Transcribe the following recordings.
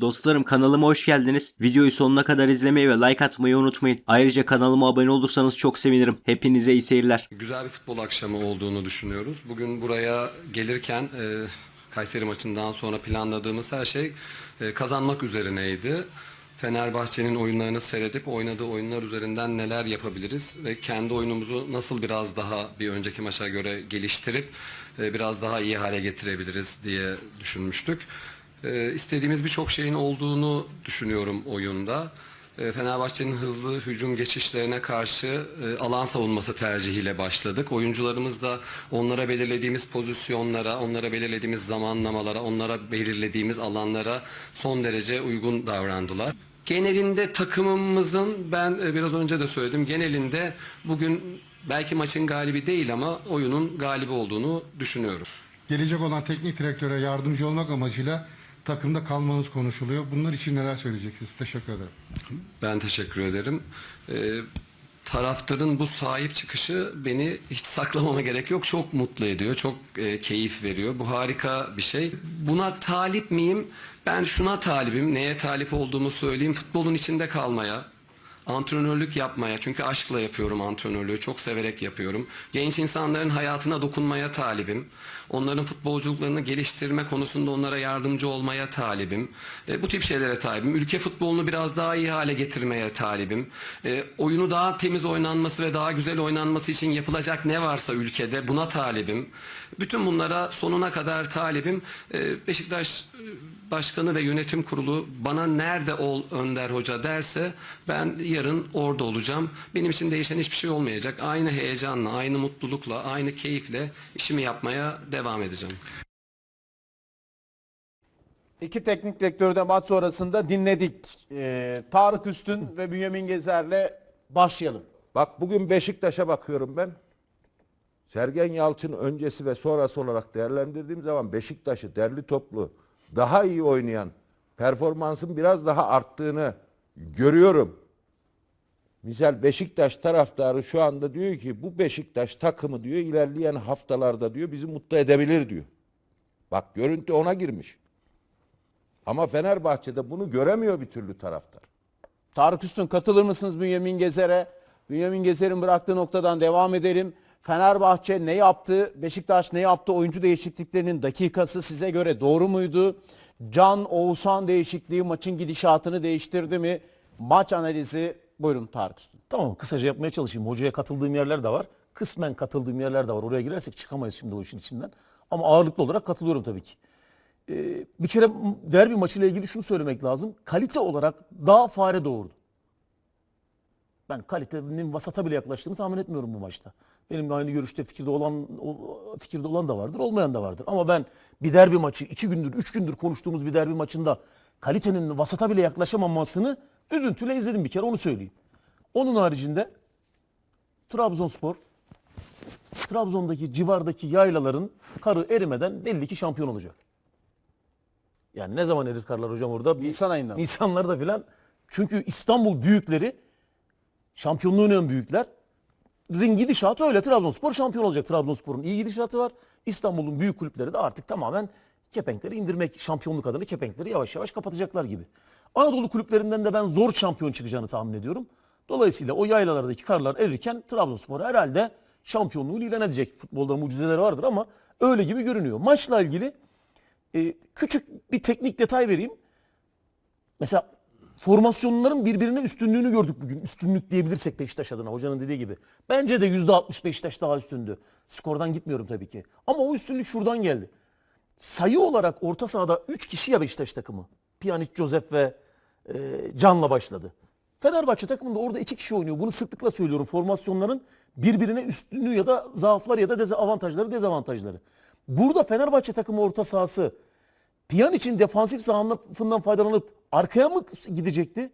Dostlarım kanalıma hoş geldiniz. Videoyu sonuna kadar izlemeyi ve like atmayı unutmayın. Ayrıca kanalıma abone olursanız çok sevinirim. Hepinize iyi seyirler. Güzel bir futbol akşamı olduğunu düşünüyoruz. Bugün buraya gelirken e, Kayseri maçından sonra planladığımız her şey e, kazanmak üzerineydi. Fenerbahçe'nin oyunlarını seyredip oynadığı oyunlar üzerinden neler yapabiliriz ve kendi oyunumuzu nasıl biraz daha bir önceki maça göre geliştirip e, biraz daha iyi hale getirebiliriz diye düşünmüştük. E, istediğimiz birçok şeyin olduğunu düşünüyorum oyunda. E, Fenerbahçe'nin hızlı hücum geçişlerine karşı e, alan savunması tercihiyle başladık. Oyuncularımız da onlara belirlediğimiz pozisyonlara, onlara belirlediğimiz zamanlamalara, onlara belirlediğimiz alanlara son derece uygun davrandılar. Genelinde takımımızın ben e, biraz önce de söyledim. Genelinde bugün belki maçın galibi değil ama oyunun galibi olduğunu düşünüyorum. Gelecek olan teknik direktöre yardımcı olmak amacıyla takımda kalmanız konuşuluyor. Bunlar için neler söyleyeceksiniz? Teşekkür ederim. Ben teşekkür ederim. Ee, taraftarın bu sahip çıkışı beni hiç saklamama gerek yok. Çok mutlu ediyor. Çok e, keyif veriyor. Bu harika bir şey. Buna talip miyim? Ben şuna talibim. Neye talip olduğumu söyleyeyim. Futbolun içinde kalmaya, antrenörlük yapmaya çünkü aşkla yapıyorum antrenörlüğü çok severek yapıyorum. Genç insanların hayatına dokunmaya talibim. Onların futbolculuklarını geliştirme konusunda onlara yardımcı olmaya talibim. E, bu tip şeylere talibim. Ülke futbolunu biraz daha iyi hale getirmeye talibim. E, oyunu daha temiz oynanması ve daha güzel oynanması için yapılacak ne varsa ülkede buna talibim. Bütün bunlara sonuna kadar talibim. E, Beşiktaş e, başkanı ve yönetim kurulu bana nerede ol Önder Hoca derse ben yarın orada olacağım. Benim için değişen hiçbir şey olmayacak. Aynı heyecanla, aynı mutlulukla, aynı keyifle işimi yapmaya devam edeceğim. İki teknik direktörü de maç sonrasında dinledik. Ee, Tarık Üstün ve Bünyamin Gezer'le başlayalım. Bak bugün Beşiktaş'a bakıyorum ben. Sergen Yalçın öncesi ve sonrası olarak değerlendirdiğim zaman Beşiktaş'ı derli toplu daha iyi oynayan performansın biraz daha arttığını görüyorum. Misal Beşiktaş taraftarı şu anda diyor ki bu Beşiktaş takımı diyor ilerleyen haftalarda diyor bizi mutlu edebilir diyor. Bak görüntü ona girmiş. Ama Fenerbahçe'de bunu göremiyor bir türlü taraftar. Tarık Üstün katılır mısınız Bünyamin Gezer'e? Bünyamin Gezer'in bıraktığı noktadan devam edelim. Fenerbahçe ne yaptı? Beşiktaş ne yaptı? Oyuncu değişikliklerinin dakikası size göre doğru muydu? Can Oğuzhan değişikliği maçın gidişatını değiştirdi mi? Maç analizi buyurun Tarık Üstün. Tamam kısaca yapmaya çalışayım. Hocaya katıldığım yerler de var. Kısmen katıldığım yerler de var. Oraya girersek çıkamayız şimdi o işin içinden. Ama ağırlıklı olarak katılıyorum tabii ki. Ee, bir kere derbi maçıyla ilgili şunu söylemek lazım. Kalite olarak daha fare doğurdu. Ben kalitenin vasata bile yaklaştığını tahmin etmiyorum bu maçta. Benimle aynı görüşte fikirde olan o- fikirde olan da vardır, olmayan da vardır. Ama ben bir derbi maçı, iki gündür, üç gündür konuştuğumuz bir derbi maçında kalitenin vasata bile yaklaşamamasını üzüntüyle izledim bir kere onu söyleyeyim. Onun haricinde Trabzonspor Trabzon'daki civardaki yaylaların karı erimeden belli ki şampiyon olacak. Yani ne zaman erir karlar hocam orada? Bir- Nisan ayında? Nisanlarda filan. Çünkü İstanbul büyükleri şampiyonluğun en büyükler. Ring gidişatı öyle. Trabzonspor şampiyon olacak. Trabzonspor'un iyi gidişatı var. İstanbul'un büyük kulüpleri de artık tamamen kepenkleri indirmek, şampiyonluk adına kepenkleri yavaş yavaş kapatacaklar gibi. Anadolu kulüplerinden de ben zor şampiyon çıkacağını tahmin ediyorum. Dolayısıyla o yaylalardaki karlar erirken Trabzonspor herhalde şampiyonluğunu ilan edecek. Futbolda mucizeler vardır ama öyle gibi görünüyor. Maçla ilgili e, küçük bir teknik detay vereyim. Mesela formasyonların birbirine üstünlüğünü gördük bugün. Üstünlük diyebilirsek Beşiktaş adına hocanın dediği gibi. Bence de %60 Beşiktaş daha üstündü. Skordan gitmiyorum tabii ki. Ama o üstünlük şuradan geldi. Sayı olarak orta sahada 3 kişi ya Beşiktaş takımı. Pjanic, Josef ve e, Can'la başladı. Fenerbahçe takımında orada iki kişi oynuyor. Bunu sıklıkla söylüyorum. Formasyonların birbirine üstünlüğü ya da zaafları ya da dezavantajları, dezavantajları. Burada Fenerbahçe takımı orta sahası Piyan için defansif zaafından faydalanıp arkaya mı gidecekti?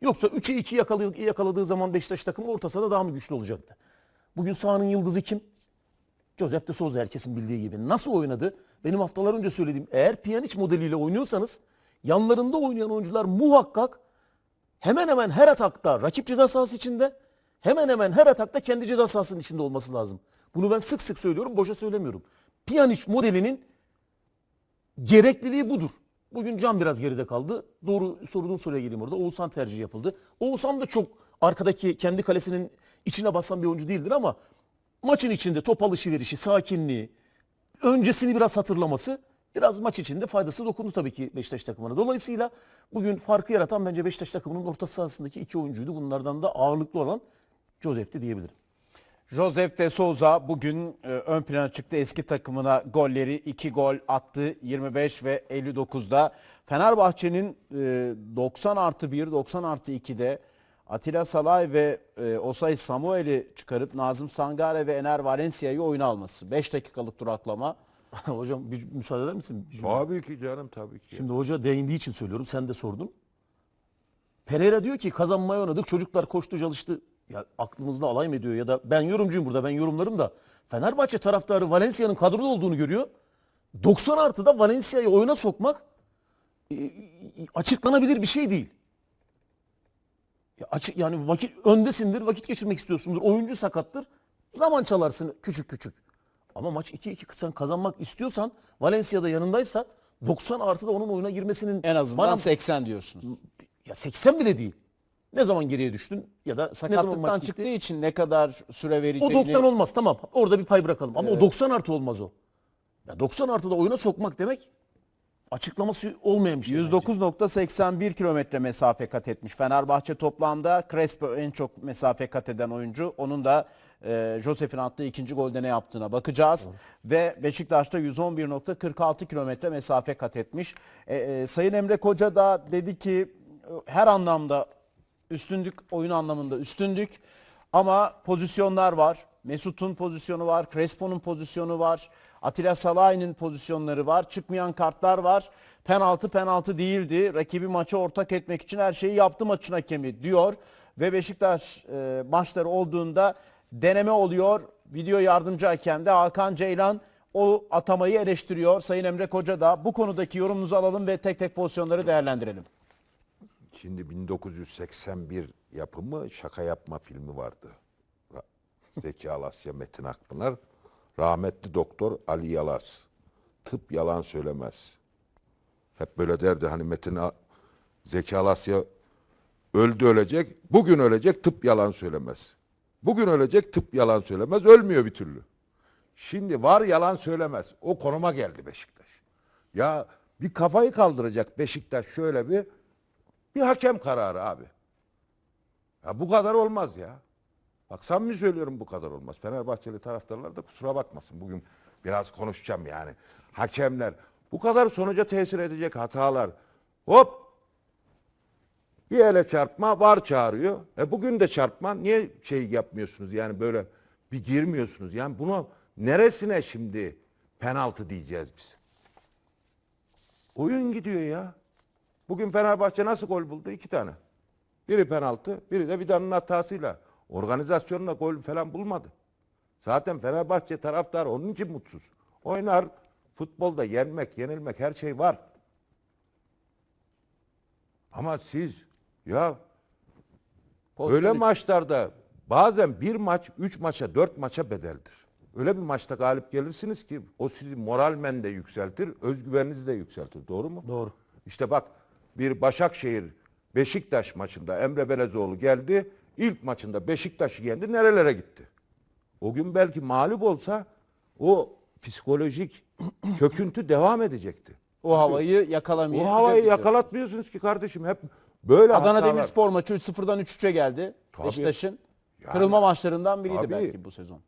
Yoksa 3'e 2 yakaladığı, yakaladığı zaman Beşiktaş takımı orta sahada daha mı güçlü olacaktı? Bugün sahanın yıldızı kim? Josef de Souza herkesin bildiği gibi. Nasıl oynadı? Benim haftalar önce söylediğim eğer Pjanic modeliyle oynuyorsanız yanlarında oynayan oyuncular muhakkak hemen hemen her atakta rakip ceza sahası içinde hemen hemen her atakta kendi ceza sahasının içinde olması lazım. Bunu ben sık sık söylüyorum, boşa söylemiyorum. Pjanic modelinin gerekliliği budur. Bugün Can biraz geride kaldı. Doğru sorduğun soruya geleyim orada. Oğuzhan tercihi yapıldı. Oğuzhan da çok arkadaki kendi kalesinin içine basan bir oyuncu değildir ama maçın içinde top alışverişi, sakinliği, öncesini biraz hatırlaması biraz maç içinde faydası dokundu tabii ki Beşiktaş takımına. Dolayısıyla bugün farkı yaratan bence Beşiktaş takımının orta sahasındaki iki oyuncuydu. Bunlardan da ağırlıklı olan Josef'ti diyebilirim. Josef de Souza bugün e, ön plana çıktı. Eski takımına golleri 2 gol attı 25 ve 59'da. Fenerbahçe'nin e, 90 artı 1, 90 artı 2'de Atilla Salay ve e, Osay Samuel'i çıkarıp Nazım Sangare ve Ener Valencia'yı oyuna alması. 5 dakikalık duraklama. Hocam bir müsaade eder misin? Bir cümle? Tabii ki canım tabii ki. Şimdi hoca değindiği için söylüyorum. Sen de sordun. Pereira diyor ki kazanmaya oynadık. Çocuklar koştu çalıştı. Ya aklımızda alay mı ediyor ya da ben yorumcuyum burada ben yorumlarım da Fenerbahçe taraftarı Valencia'nın kadroda olduğunu görüyor. 90 artıda Valencia'yı oyuna sokmak e, e, açıklanabilir bir şey değil. Ya açık yani vakit öndesindir, vakit geçirmek istiyorsundur. Oyuncu sakattır. Zaman çalarsın küçük küçük. Ama maç 2-2 sen kazanmak istiyorsan Valencia'da yanındaysa 90 artıda onun oyuna girmesinin En azından bana- 80 diyorsunuz. ya 80 bile değil. Ne zaman geriye düştün ya da Sakatlıktan çıktığı gitti? için ne kadar süre O vereceğini 90 olmaz tamam. Orada bir pay bırakalım. Ama o 90 artı olmaz o. Ya 90 artıda oyuna sokmak demek açıklaması olmayan bir şey. bence. 109.81 kilometre mesafe kat etmiş. Fenerbahçe toplamda Crespo en çok mesafe kat eden oyuncu. Onun da e, Josef'in attığı ikinci golde ne yaptığına bakacağız. Ve Beşiktaş'ta 111.46 kilometre mesafe kat etmiş. E, e, Sayın Emre Koca da dedi ki e, her anlamda üstünlük, oyun anlamında üstündük. Ama pozisyonlar var. Mesut'un pozisyonu var. Crespo'nun pozisyonu var. Atilla Salahi'nin pozisyonları var. Çıkmayan kartlar var. Penaltı penaltı değildi. Rakibi maçı ortak etmek için her şeyi yaptı maçın hakemi diyor. Ve Beşiktaş e, maçları olduğunda deneme oluyor. Video yardımcı hakem de Hakan Ceylan o atamayı eleştiriyor. Sayın Emre Koca da bu konudaki yorumunuzu alalım ve tek tek pozisyonları değerlendirelim. Şimdi 1981 yapımı şaka yapma filmi vardı. Zeki Alasya, Metin Akpınar. Rahmetli doktor Ali Yalas. Tıp yalan söylemez. Hep böyle derdi hani Metin A- Zeki Alasya öldü ölecek, bugün ölecek tıp yalan söylemez. Bugün ölecek tıp yalan söylemez, ölmüyor bir türlü. Şimdi var yalan söylemez. O konuma geldi Beşiktaş. Ya bir kafayı kaldıracak Beşiktaş şöyle bir bir hakem kararı abi. Ya bu kadar olmaz ya. Bak samimi söylüyorum bu kadar olmaz. Fenerbahçeli taraftarlar da kusura bakmasın. Bugün biraz konuşacağım yani. Hakemler bu kadar sonuca tesir edecek hatalar. Hop bir ele çarpma var çağırıyor. E bugün de çarpma. Niye şey yapmıyorsunuz yani böyle bir girmiyorsunuz? Yani bunu neresine şimdi penaltı diyeceğiz biz? Oyun gidiyor ya. Bugün Fenerbahçe nasıl gol buldu? İki tane. Biri penaltı, biri de Vidan'ın hatasıyla. Organizasyonla gol falan bulmadı. Zaten Fenerbahçe taraftar onun için mutsuz. Oynar, futbolda yenmek, yenilmek her şey var. Ama siz ya Pozisyon öyle maçlarda bazen bir maç üç maça dört maça bedeldir. Öyle bir maçta galip gelirsiniz ki o sizi moralmen de yükseltir, özgüveninizi de yükseltir. Doğru mu? Doğru. İşte bak bir Başakşehir Beşiktaş maçında Emre Belezoğlu geldi. İlk maçında Beşiktaş'ı yendi. Nerelere gitti? O gün belki mağlup olsa o psikolojik köküntü devam edecekti. O havayı yakalamayı. O havayı yakalatmıyorsunuz ki kardeşim. Hep böyle Adana hatalar. Demirspor maçı 3-0'dan 3-3'e geldi. Tabii. Beşiktaş'ın Yani- kırılma maçlarından biriydi Tabii. belki bu sezon.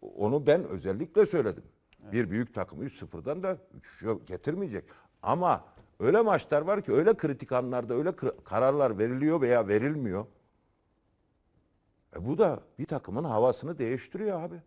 Onu ben özellikle söyledim. Bir büyük takım 3-0'dan da 3 getirmeyecek. Ama öyle maçlar var ki öyle kritik anlarda öyle kararlar veriliyor veya verilmiyor. E bu da bir takımın havasını değiştiriyor abi.